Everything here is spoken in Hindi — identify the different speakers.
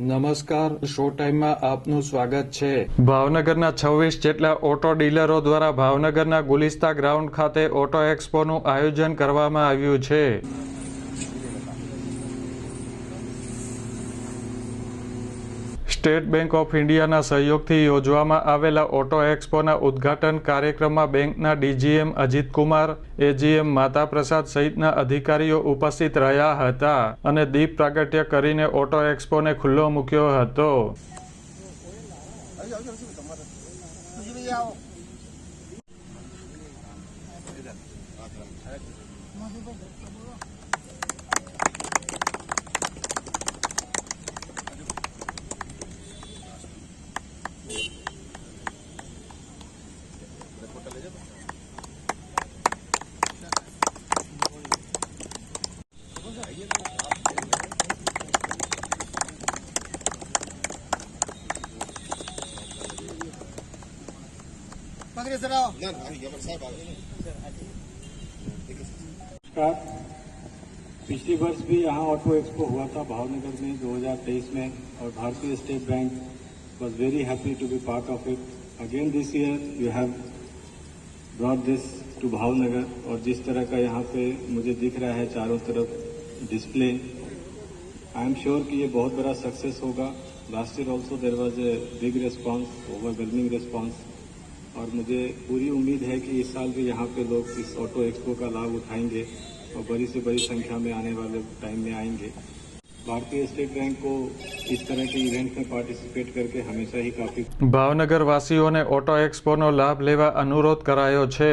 Speaker 1: નમસ્કાર, શો ટાઈમમાં આપનું સ્વાગત છે.
Speaker 2: ભાવનગરના છવ્વીસ જેટલા ઓટો ડીલરો દ્વારા ભાવનગરના ગુલિસ્તા ગ્રાઉન્ડ ખાતે ઓટો એક્સપોનું આયોજન કરવામાં આવ્યું છે. સ્ટેટ બેંક ઓફ ઇન્ડિયાના સહયોગથી યોજવામાં આવેલા ઓટો એક્સપોના ઉદ્ઘાટન કાર્યક્રમમાં બેંકના ડીજીએમ અજીતકુમાર, એજીએમ માતા પ્રસાદ સહિતના અધિકારીઓ ઉપસ્થિત રહ્યા હતા અને દીપ પ્રાગટ્ય કરીને ઓટો એક્સપોને ખુલ્લો મૂક્યો હતો.
Speaker 3: नमस्कार। पिछली वर्ष भी यहाँ ऑटो एक्सपो हुआ था भावनगर में 2023 में, और भारतीय State Bank was very happy to be part of it. Again this year you have brought this to Bhavnagar, और जिस तरह का यहाँ पे मुझे दिख रहा है चारों तरफ़ डिस्प्ले आई एम श्योर कि ये बहुत बड़ा सक्सेस होगा। Last year also there was a big response overwhelming response और मुझे पूरी उम्मीद है कि इस साल भी यहाँ पे लोग इस ऑटो एक्सपो का लाभ उठाएंगे और बड़ी से बड़ी संख्या में आने वाले टाइम में आएंगे भारतीय स्टेट बैंक को इस तरह के इवेंट में पार्टिसिपेट करके हमेशा ही काफी
Speaker 2: ભાવનગર વાસીઓને ઓટો એક્સપોનો લાભ લેવા અનુરોધ કરાયો છે